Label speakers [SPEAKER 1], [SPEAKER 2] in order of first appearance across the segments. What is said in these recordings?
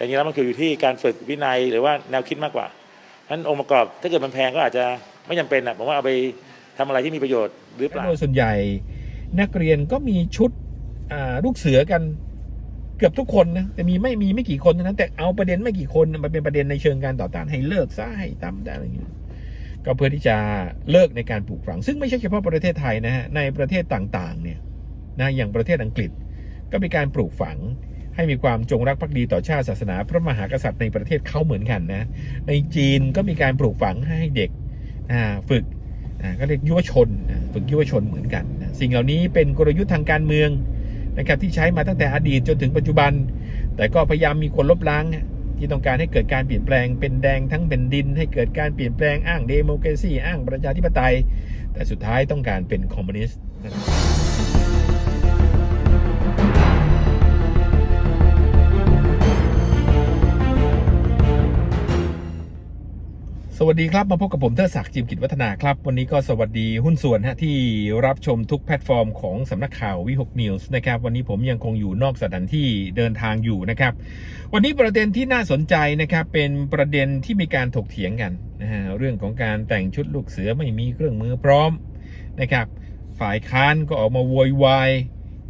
[SPEAKER 1] แต่จริงแล้วมันคืออยู่ที่การฝึกวินัยหรือว่าแนวคิดมากกว่าฉะนั้นองค์ประกอบถ้าเกิดมันแพงก็อาจจะไม่จำเป็นอะผมว่าเอาไปทำอะไรที่มีประโยชน์หรือเปล่า
[SPEAKER 2] โดยส่วนใหญ่นักเรียนก็มีชุดลูกเสือกันเกือบทุกคนนะแต่มีไม่มีไม่กี่คนเท่านั้นแต่เอาประเด็นไม่กี่คนมันเป็นประเด็นในเชิงการต่อต้านให้เลิกซะให้ทำได้อะไรอย่างเงี้ยก็เพื่อที่จะเลิกในการปลูกฝัง ซึ่งไม่ใช่เฉพาะประเทศไทยนะฮะในประเทศต่างๆเนี่ยนะอย่างประเทศอังกฤษก็มีการปลูกฝัง ให้มีความจงรักภักดีต่อชาติศาสนา พระมหากษัตริย์ในประเทศเขาเหมือนกันนะ ในจีนก็มีการปลูกฝังให้เด็กฝึกก็เรียกยุวชนฝึกยุวชนเหมือนกัน สิ่งเหล่านี้เป็นกลยุทธ์ทางการเมืองนะครับที่ใช้มาตั้งแต่อดีตจนถึงปัจจุบัน แต่ก็พยายามมีคนลบล้างที่ต้องการให้เกิดการเปลี่ยนแปลงเป็นแดงทั้งเป็นดิน ให้เกิดการเปลี่ยนแปลงอ้างเดโมแครซีอ้างประชาธิปไตย แต่สุดท้ายต้องการเป็นคอมมิวนิสต์ สวัสดีครับ มาพบกับผมเทอศักดิ์จิมกิจวัฒนาครับ วันนี้ก็สวัสดีหุ้นส่วนฮะที่รับชมทุกแพลตฟอร์มของสำนักข่าววิหกนิวส์นะครับ วันนี้ผมยังคงอยู่นอกสถานที่เดินทางอยู่นะครับ วันนี้ประเด็นที่น่าสนใจนะครับ เป็นประเด็นที่มีการถกเถียงกันนะฮะเรื่องของการแต่งชุดลูกเสือไม่มีเครื่องมือพร้อมนะครับ ฝ่ายค้านก็ออกมาโวยวาย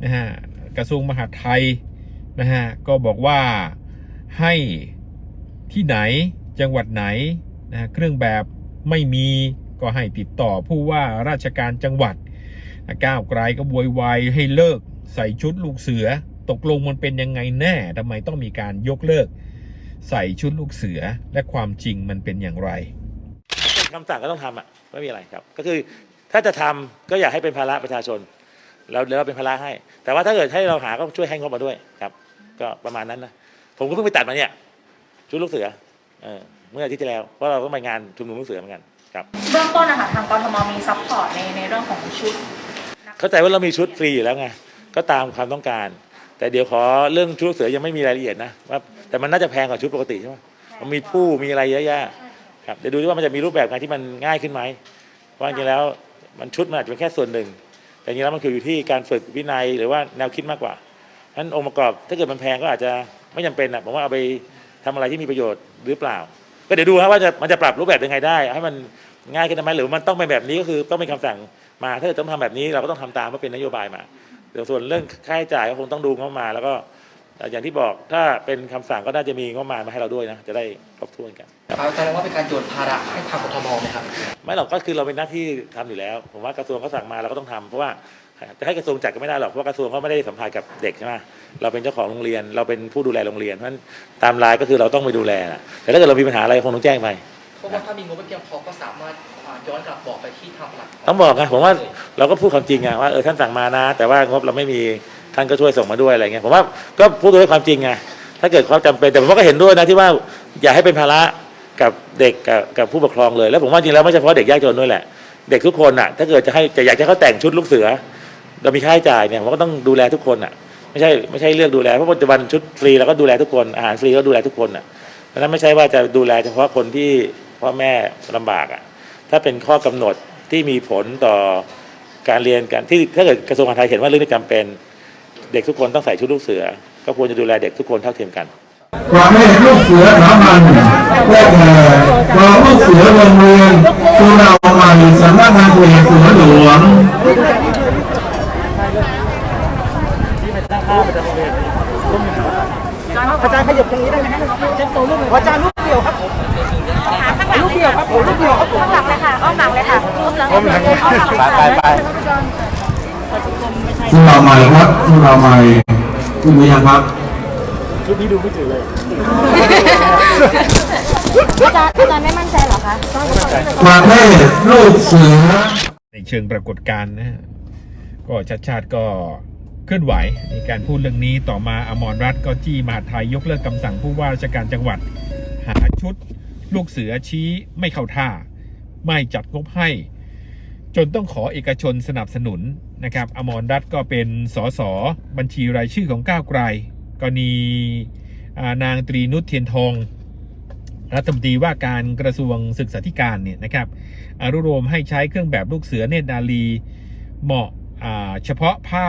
[SPEAKER 2] นะฮะกระทรวงมหาดไทยนะฮะก็บอกว่าให้ที่ไหนจังหวัดไหน นะเครื่องแบบไม่มีก็ให้ติดต่อผู้ว่าราชการจังหวัดก้าวไกลก็บวยวายให้เลิกใส่ชุดลูกเสือ ตกลงมันเป็นยังไงแน่ทำไมต้องมีการยกเลิก ใส่ชุดลูกเสือและความจริงมันเป็นอย่างไร
[SPEAKER 1] คำสั่งก็ต้องทำอะไม่มีอะไรครับ ก็คือถ้าจะทำก็อย่าให้เป็นภาระประชาชนเราเดี๋ยวเราเป็นภาระให้ แต่ว่าถ้าเกิดให้เราหาก็ช่วยให้งบมาด้วยครับ ก็ประมาณนั้นนะผมก็เพิ่งไปตัดมาเนี่ยชุดลูกเสือเออ เมื่ออาทิตย์ที่แล้วเพราะเราก็ไปงานชุมนุมลูกเสือเหมือนกันครับ
[SPEAKER 3] เบื้องต้นนะคะทางกทมมีซัพพอร์ตในในเรื่องของชุด
[SPEAKER 1] เข้าใจว่าเรามีชุดฟรีอยู่แล้วไงก็ตามความต้องการ แต่เดี๋ยวขอเรื่องชุดลูกเสือยังไม่มีรายละเอียดนะว่าแต่มันน่าจะแพงกว่าชุดปกติใช่ไหมมันมีผู้มีอะไรเยอะแยะครับเดี๋ยวดูดิว่ามันจะมีรูปแบบงานที่มันง่ายขึ้นไหมเพราะจริงๆแล้วมันชุดมันอาจจะเป็นแค่ส่วนหนึ่ง แต่จริงๆแล้วมันคืออยู่ที่การฝึกวินัยหรือว่าแนวคิดมากกว่าฉะนั้นองค์ประกอบถ้าเกิดมันแพงก็อาจจะไม่จำเป็นอะผมว่าเอาไปทำอะไรที่มีประโยชน์หรือเปล่า ก็เดี๋ยวดูครับว่าจะมันจะปรับรูปแบบยังไงได้ ให้มันง่ายขึ้นไหมหรือมันต้องเป็นแบบนี้ก็คือต้องเป็นคำสั่งมา ถ้าเกิดต้องทำแบบนี้เราก็ต้องทำตามว่าเป็นนโยบายมาเดี๋ยวส่วนเรื่องค่าใช้จ่ายก็คงต้องดูงบประมาณแล้วก็อย่างที่บอกถ้าเป็นคำสั่งก็น่าจะมีงบประมาณมาให้เราด้วยนะจะได้ครบถ้วนกัน
[SPEAKER 4] แสดงว่าเป็นการโยนภาระให้ทางกทมไหมครับ
[SPEAKER 1] ไม่หรอกก็คือเราเป็นหน้าที่ทำอยู่แล้ว ผมว่ากระทรวงเขาสั่งมาเราก็ต้องทำเพราะว่า จะให้กระทรวงจัดก็ไม่ได้หรอกเพราะว่ากระทรวงเขาไม่ได้สัมพันธ์กับเด็กใช่ไหมเราเป็นเจ้าของโรงเรียน เราเป็นผู้ดูแลโรงเรียนเพราะฉะนั้นตามรายก็คือเราต้องไปดูแลนะแต่ถ้าเกิดเรามีปัญหาอะไรคงต้องแจ้งไป
[SPEAKER 4] เพราะว่าถ้ามีงบไม่เพียงพอก็สามารถอ่าย้อนกลับบอกไปที่ทางหลัก
[SPEAKER 1] ต้องบอกไงผมว่าเราก็พูดความจริงไงว่าเออท่านสั่งมานะ แต่ว่างบเราไม่มีท่านก็ช่วยส่งมาด้วยอะไรเงี้ยผมว่าก็พูดด้วยความจริงไงถ้าเกิดความจำเป็นแต่ผมว่าก็เห็นด้วยนะที่ว่าอย่าให้เป็นภาระกับเด็กกับกับผู้ปกครองเลย แล้วผมว่าจริงแล้วไม่เฉพาะเด็กยากจนด้วยแหละ เด็กทุกคนอะถ้าเกิดจะให้จะอยากจะให้เขาแต่งชุดลูกเสือ เรามีค่าใช้จ่ายเนี่ยผมก็ต้องดูแลทุกคนอะไม่ใช่ไม่ใช่เลือกดูแลเพราะปัจจุบันชุดฟรีเราก็ดูแลทุกคนอาหารฟรีก็ดูแลทุกคนอะเพราะนั้นไม่ใช่ว่าจะดูแลเฉพาะคนที่พ่อแม่ลำบากอะถ้าเป็นข้อกำหนดที่มีผลต่อการเรียนการที่ถ้าเกิดกระทรวงมหาดไทยเห็นว่าเรื่องนี้จำเป็น เด็กทุกคนต้องใส่ชุดลูกเสือ ก็ควรจะดูแลเด็กทุกคนเท่าเทียมกัน
[SPEAKER 5] ประเภทลูกเสือสามัญได้แก่กองลูกเสือโรงเรียนสุรามันสำนักงานเขตเสือหลวง
[SPEAKER 6] อาจารย์ขยับตรงนี้ได้ไหมฮะเช็คตัวรูปหน่อยอาจารย์รูปเดียวครับผมรูปเดียวครับผมรูปเดียวครับผม
[SPEAKER 3] อ้อมหลังเลยค่ะอ้อมหลังเลยค่ะอ้อมหลังอ้อมหลังอ้อมหลังเลยค่ะ
[SPEAKER 5] สุราใหม่ครับสุราใหม่ขึ้นหรือยังครับ
[SPEAKER 3] อาจารย์อาจารย์ไม่มั่นใจเหรอคะ
[SPEAKER 5] ประเภทลูกเสือ
[SPEAKER 2] ในเชิงปรากฏการณ์นะฮะก็ชัดชาติก็ เคลื่อนไหวในการพูดเรื่องนี้ต่อมาอมรรัฐก็จี้มหาไทยยกเลิกคำสั่งผู้ว่าราชการจังหวัด หาชุด ลูกเสือชี้ไม่เข้าท่า ไม่จัดงบให้ จนต้องขอเอกชนสนับสนุนนะครับอมรรัฐก็เป็นสสบัญชีรายชื่อของก้าวไกลกรณีนางตรีนุชเทียนทองรัฐมนตรีว่าการกระทรวงศึกษาธิการเนี่ยนะครับอนุโลมให้ใช้เครื่องแบบลูกเสือเนตรนาลีเหมาะเฉพาะผ้า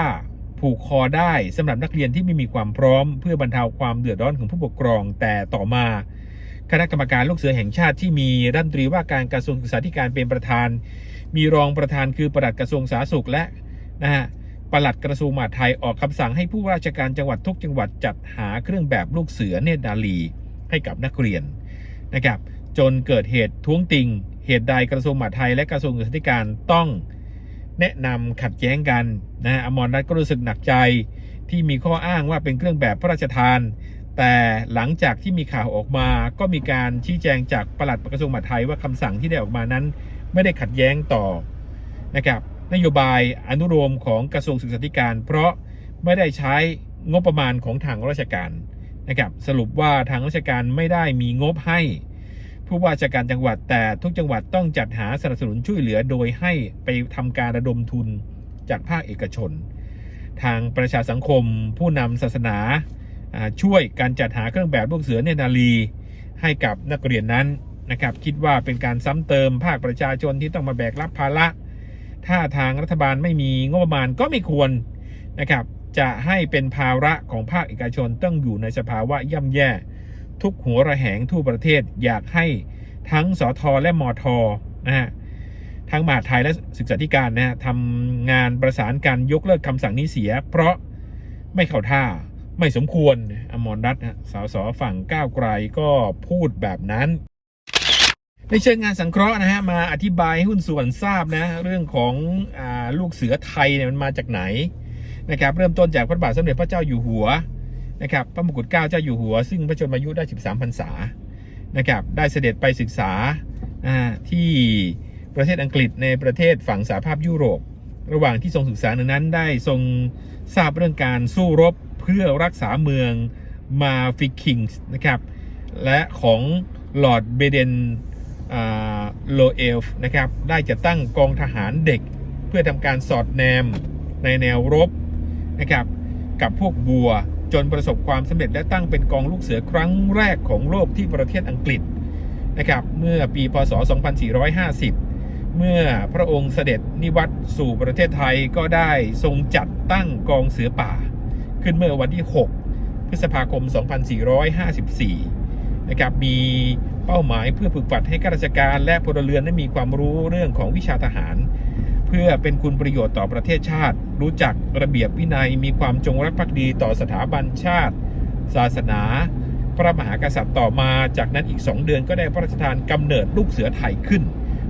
[SPEAKER 2] ผูกคอได้สำหรับนักเรียนที่ไม่มีความพร้อม เพื่อบรรเทาความเดือดร้อนของผู้ปกครอง แต่ต่อมาคณะกรรมการลูกเสือแห่งชาติที่มีรัฐมนตรีว่าการกระทรวงศึกษาธิการเป็นประธาน มีรองประธานคือปลัดกระทรวงสาธารณสุขและนะฮะปลัดกระทรวงมหาดไทยออกคำสั่งให้ผู้ราชการจังหวัดทุกจังหวัดจัดหาเครื่องแบบลูกเสือเนตรนาลี ให้กับนักเรียนนะครับจนเกิดเหตุท้วงติง เหตุใดกระทรวงมหาดไทยและกระทรวงศึกษาธิการต้อง แนะนำขัดแย้งกันนะอมรรัตน์ก็รู้สึกหนักใจที่มีข้ออ้างว่าเป็นเครื่องแบบพระราชทาน แต่หลังจากที่มีข่าวออกมาก็มีการชี้แจงจากปลัดกระทรวงมหาดไทยว่าคำสั่งที่ได้ออกมานั้น ไม่ได้ขัดแย้งต่อนะครับนโยบายอนุโลมของกระทรวงศึกษาธิการ เพราะไม่ได้ใช้งบประมาณของทางราชการนะครับสรุปว่าทางราชการไม่ได้มีงบให้ ผู้ว่าราชการจังหวัดแต่ทุกจังหวัดต้องจัดหาสนับสนุนช่วยเหลือโดยให้ไปทำการระดมทุนจากภาคเอกชน ทางประชาสังคม ผู้นำศาสนาช่วยการจัดหาเครื่องแบบลูกเสือเนนาลีให้กับนักเรียนนั้นนะครับคิดว่าเป็นการซ้ำเติมภาคประชาชนที่ต้องมาแบกรับภาระ ถ้าทางรัฐบาลไม่มีงบประมาณก็ไม่ควรนะครับจะให้เป็นภาระของภาคเอกชนต้องอยู่ในสภาวะย่ำแย่ ทุกหัวระแหงทั่วประเทศอยากให้ทั้งสทและมทนะฮะทั้งมหาไทยและศึกษาธิการนะฮะทำงานประสานการยกเลิกคำสั่งนี้เสีย เพราะไม่เข้าท่าไม่สมควรอมรรัตน์สสฝั่งก้าวไกลก็พูดแบบนั้น ในเชิงงานสังเคราะห์นะฮะมาอธิบายให้หุ้นส่วนทราบนะเรื่องของอลูกเสือไทยเนี่ยมันมาจากไหนนะครับเริ่มต้นจากพระบาทสมเด็จพระเจ้าอยู่หัว นะครับพระมงกุฎเกล้าเจ้าอยู่หัว ซึ่งพระชนมายุได้ 13พรรษานะครับได้เสด็จไปศึกษาที่ประเทศอังกฤษในประเทศฝั่งสหภาพยุโรป ระหว่างที่ทรงศึกษาในนั้นได้ทรงทราบเรื่องการสู้รบเพื่อรักษาเมืองมาฟิคิงส์นะครับและของลอร์ดเบเดนโลเอลฟ์นะครับได้จะตั้งกองทหารเด็กเพื่อทำการสอดแนมในแนวรบนะครับกับพวกบัว จนประสบความสำเร็จและตั้งเป็นกองลูกเสือครั้งแรกของโลกที่ประเทศอังกฤษนะครับเมื่อปีพศ 2450 เมื่อพระองค์เสด็จนิวัตสู่ประเทศไทยก็ได้ทรงจัดตั้งกองเสือป่า ขึ้นเมื่อวันที่ 6 พฤษภาคม 2454 นะครับมีเป้าหมายเพื่อฝึกฝัดให้ข้าราชการและพลเรือนได้มีความรู้เรื่องของวิชาทหาร เพื่อเป็นคุณประโยชน์ต่อประเทศชาติ รู้จักระเบียบวินัย มีความจงรักภักดีต่อสถาบันชาติ ศาสนา พระมหากษัตริย์ต่อมา จากนั้นอีก 2 เดือนก็ได้พระราชทานกำเนิดลูกเสือไทยขึ้น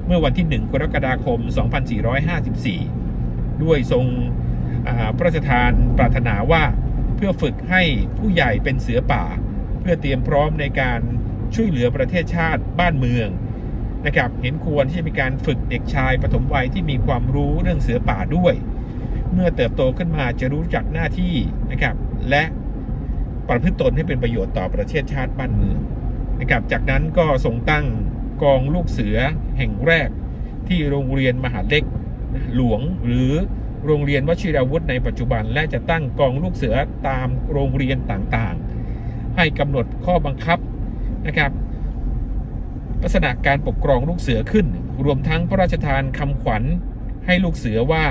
[SPEAKER 2] เมื่อวันที่ 1 กรกฎาคม 2454 ด้วยทรงพระราชทานปรารถนาว่าเพื่อฝึกให้ผู้ใหญ่เป็นเสือป่า เพื่อเตรียมพร้อมในการช่วยเหลือประเทศชาติบ้านเมือง นะครับเห็นควรที่จะมีการฝึกเด็กชายปฐมวัยที่มีความรู้เรื่องเสือป่าด้วย เมื่อเติบโตขึ้นมาจะรู้จักหน้าที่นะครับ และประพฤติตนให้เป็นประโยชน์ต่อประเทศชาติบ้านเมืองนะครับ จากนั้นก็ทรงตั้งกองลูกเสือแห่งแรก ที่โรงเรียนมหาเล็กหลวงหรือโรงเรียนวชิราวุธในปัจจุบัน และจะตั้งกองลูกเสือตามโรงเรียนต่างๆ ให้กำหนดข้อบังคับนะครับ ลักษณะการปกครองลูกเสือขึ้น รวมทั้งพระราชทานคำขวัญให้ลูกเสือว่า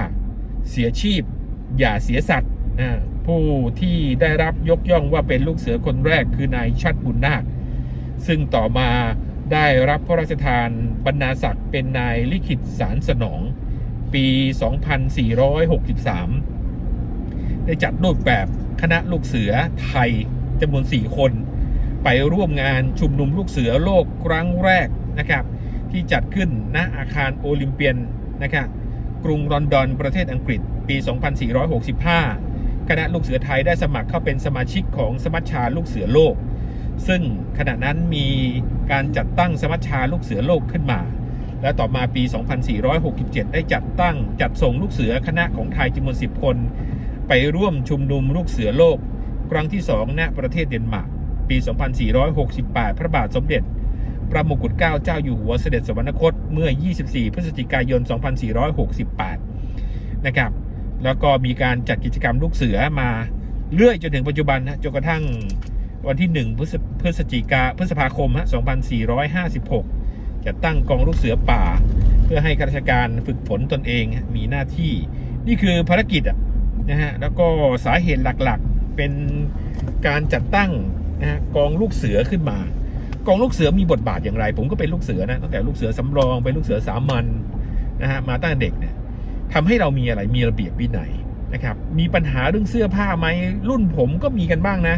[SPEAKER 2] เสียชีพ อย่าเสียสัตว์นะผู้ที่ได้รับยกย่องว่าเป็นลูกเสือคนแรกคือนายชัดบุญนาค ซึ่งต่อมาได้รับพระราชทานบรรณาศักดิ์เป็นนายลิขิตสารสนอง ปี 2463 ได้จัดรูปแบบคณะลูกเสือไทยจำนวน 4 คน ไปร่วมงานชุมนุมลูกเสือโลกครั้งแรกนะครับ ที่จัดขึ้นณอาคารโอลิมเปียนนะครับกรุงลอนดอนประเทศอังกฤษ ปี 2465 คณะลูกเสือไทยได้สมัครเข้าเป็นสมาชิกของสมัชชาลูกเสือโลก ซึ่งขณะนั้นมีการจัดตั้งสมัชชาลูกเสือโลกขึ้นมา และต่อมาปี 2467 ได้จัดตั้งจัดส่งลูกเสือคณะของไทยจำนวน 10 คน ไปร่วมชุมนุมลูกเสือโลก ครั้งที่ 2 ณ ประเทศเดนมาร์ก ปี 2468 พระบาทสมเด็จ พระมงกุฎเกล้าเจ้าอยู่หัวเสด็จสวรรคตเมื่อ 24 พฤศจิกายน 2468 นะครับ แล้วก็มีการจัดกิจกรรมลูกเสือมาเรื่อยจนถึงปัจจุบันนะจนกระทั่งวันที่ 1 พฤศจิกาพฤษภาคมฮะ2456 จะตั้งกองลูกเสือป่า เพื่อให้ข้าราชการฝึกฝนตนเองมีหน้าที่ นี่คือภารกิจนะฮะ แล้วก็สาเหตุหลักๆ เป็นการจัดตั้ง นะฮะกองลูกเสือขึ้นมา กองลูกเสือมีบทบาทอย่างไร ผมก็เป็นลูกเสือนะตั้งแต่ลูกเสือสำรองเป็นลูกเสือสามัญนะฮะมาตั้งแต่เด็กเนี่ยทำให้เรามีอะไรมีระเบียบวินัยนะครับมีปัญหาเรื่องเสื้อผ้าไหมรุ่นผมก็มีกันบ้างนะ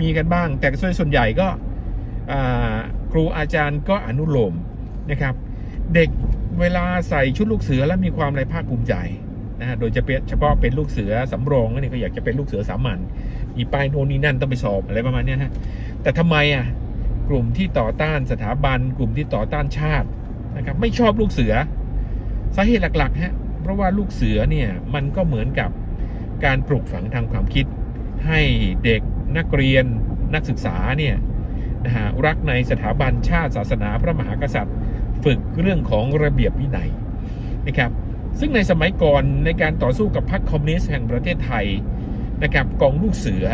[SPEAKER 2] มีกันบ้าง แต่ส่วนใหญ่ก็ครูอาจารย์ก็อนุโลมนะครับ เด็กเวลาใส่ชุดลูกเสือแล้วมีความอะไรภาคภูมิใจ นะฮะโดยจะเป็นเฉพาะเป็นลูกเสือสำรองนี่ก็อยากจะเป็นลูกเสือสามัญมีป้ายโน่นนี่นั่นต้องไปสอบอะไรประมาณนี้ฮะแต่ทำไมอะกลุ่มที่ต่อต้านสถาบัน กลุ่มที่ต่อต้านชาตินะครับไม่ชอบลูกเสือสาเหตุหลักๆฮะเพราะว่าลูกเสือเนี่ยมันก็เหมือนกับการปลูกฝังทางความคิด ให้เด็กนักเรียนนักศึกษาเนี่ยนะฮะรักในสถาบันชาติศาสนาพระมหากษัตริย์ ฝึกเรื่องของระเบียบวินัยนะครับ ซึ่งในสมัยก่อนในการต่อสู้กับพรรคคอมมิวนิสต์แห่งประเทศไทยนะครับกองลูกเสือ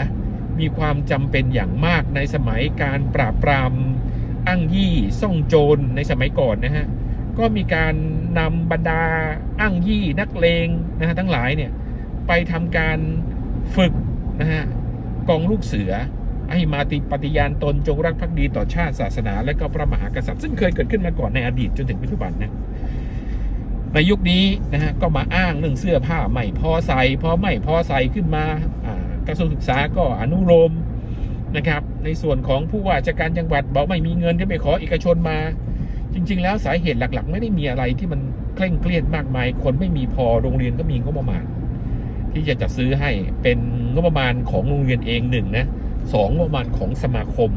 [SPEAKER 2] มีความจำเป็นอย่างมากในสมัยการปราบปรามอ้างยี่ซ่องโจรในสมัยก่อนนะฮะก็มีการนำบรรดาอ้างยี่นักเลงนะฮะทั้งหลายเนี่ยไปทำการฝึกนะฮะกองลูกเสือให้มาติปฏิญาณตนจงรักภักดีต่อชาติศาสนา และก็พระมหากษัตริย์ซึ่งเคยเกิดขึ้นมาก่อนในอดีตจนถึงปัจจุบันนะ ในยุคนี้นะฮะก็มาอ้างเรื่องเสื้อผ้าไม่พอใส่พอไม่พอใส่ขึ้นมากระทรวงศึกษาก็อนุโลมนะครับ ในส่วนของผู้ว่าราชการจังหวัดบอกไม่มีเงินที่ไปขอเอกชนมา จริง ๆ แล้วสาเหตุหลัก ๆ ไม่ได้มีอะไรที่มันเคร่งเครียดมากมาย คนไม่มีพอโรงเรียนก็มีงบประมาณ ที่จะจัดซื้อให้เป็นงบประมาณของโรงเรียนเองหนึ่งนะสองงบประมาณของสมาคม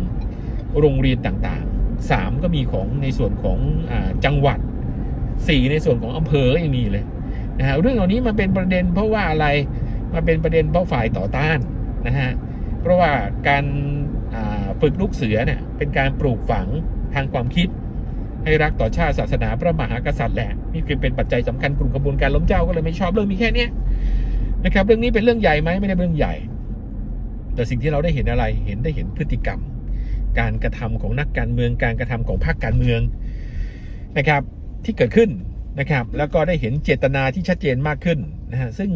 [SPEAKER 2] โรงเรียนต่างๆสามก็มีของในส่วนของอจังหวัด สีในส่วนของอำเภอก็ยังมีเลยนะฮะเรื่องเหล่านี้มันเป็นประเด็นเพราะว่าอะไรมาเป็นประเด็นเพราะฝ่ายต่อต้านนะฮะเพราะว่าการฝึกลูกเสือเนี่ยเป็นการปลูกฝังทางความคิด ให้รักต่อชาติศาสนาพระมหากษัตริย์แหละนี่คือเป็นปัจจัยสำคัญกลุ่มขบวนการล้มเจ้าก็เลยไม่ชอบเรื่องมีแค่เนี้ยนะครับเรื่องนี้เป็นเรื่องใหญ่ไหมไม่ได้เป็นเรื่องใหญ่ แต่สิ่งที่เราได้เห็นอะไรเห็นได้เห็นพฤติกรรม การกระทำของนักการเมืองการกระทำของพรรคการเมืองนะครับ ที่เกิดขึ้นนะครับ แล้วก็ได้เห็นเจตนาที่ชัดเจนมากขึ้นนะฮะซึ่ง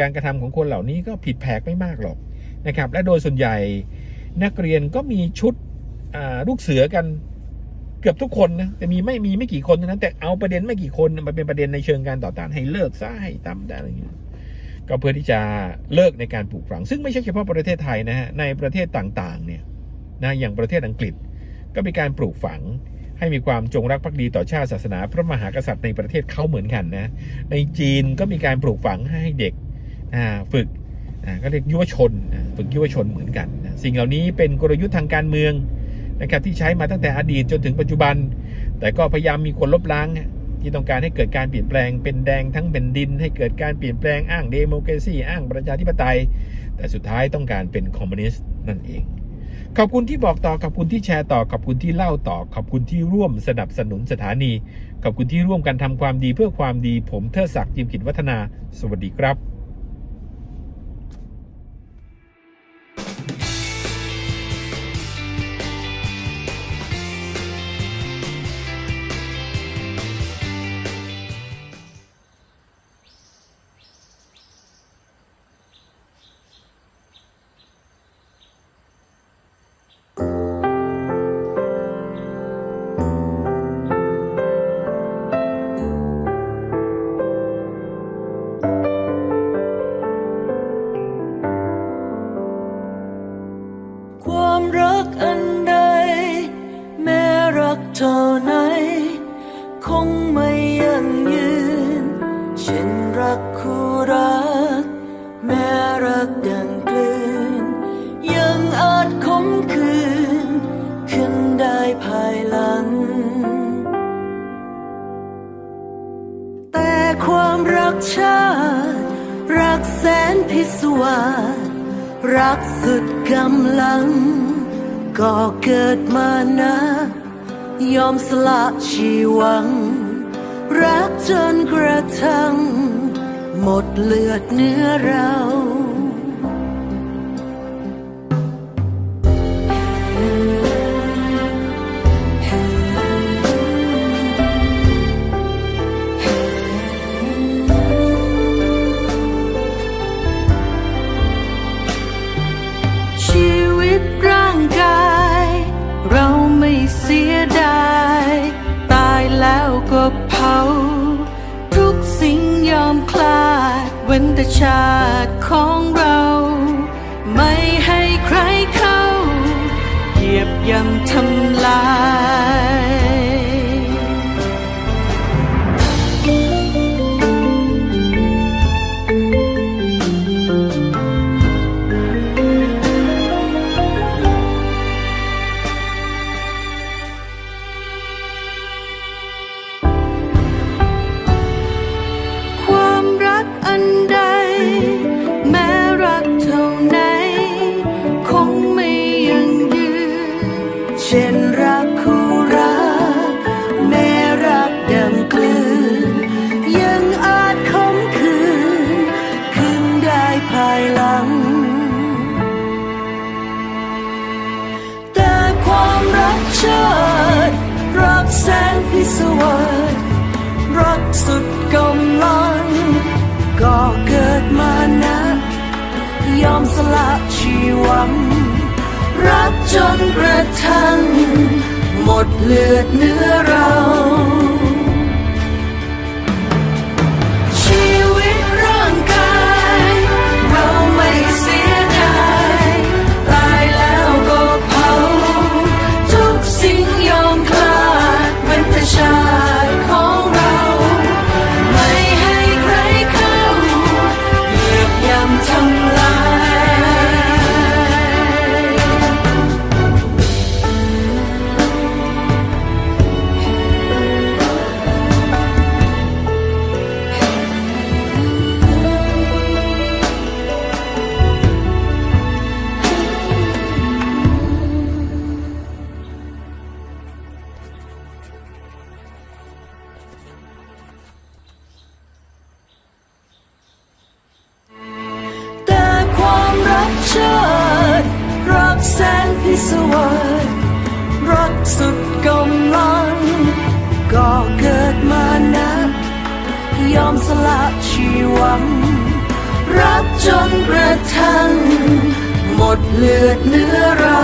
[SPEAKER 2] การกระทำของคนเหล่านี้ก็ผิดแผกไม่มากหรอกนะครับ และโดยส่วนใหญ่นักเรียนก็มีชุดอ่าลูกเสือกันเกือบทุกคนนะแต่มีไม่มีไม่กี่คนเท่านั้นแต่เอาประเด็นไม่กี่คนมาเป็นประเด็นในเชิงการต่อต้านให้เลิกซะให้ตามได้อะไรอย่างเงี้ยก็เพื่อที่จะเลิกในการปลูกฝัง ซึ่งไม่ใช่เฉพาะประเทศไทยนะฮะในประเทศต่างๆเนี่ยนะอย่างประเทศอังกฤษก็มีการปลูกฝัง ให้มีความจงรักภักดีต่อชาติศาสนา พระมหากษัตริย์ในประเทศเขาเหมือนกันนะ ในจีนก็มีการปลูกฝังให้เด็กฝึกก็เรียกยุวชนฝึกยุวชนเหมือนกัน สิ่งเหล่านี้เป็นกลยุทธ์ทางการเมืองนะครับที่ใช้มาตั้งแต่อดีตจนถึงปัจจุบัน แต่ก็พยายามมีคนลบล้างที่ต้องการให้เกิดการเปลี่ยนแปลงเป็นแดงทั้งเป็นดิน ให้เกิดการเปลี่ยนแปลงอ้างเดโมแครซีอ้างประชาธิปไตย แต่สุดท้ายต้องการเป็นคอมมิวนิสต์นั่นเอง ขอบคุณที่บอกต่อ ขอบคุณที่แชร์ต่อ ขอบคุณที่เล่าต่อ ขอบคุณที่ร่วมสนับสนุนสถานี ขอบคุณที่ร่วมกันทำความดีเพื่อความดี ผมเทิดศักดิ์จิมกิจวัฒนา สวัสดีครับ
[SPEAKER 7] ก็เกิดมานะ ยอมสละชีวัง รักจนกระทั่ง หมดเลือดเนื้อเรา ก็เผา ทุกสิ่งยอมคลาด เว้นแต่ชาติของเรา ไม่ให้ใครเข้า เหยียบยำทำลาย สละชีวัง รักจนกระทั่งหมดเลือดเนื้อเรา ชีวัง รักจนกระทั่งหมดเลือดเนื้อเรา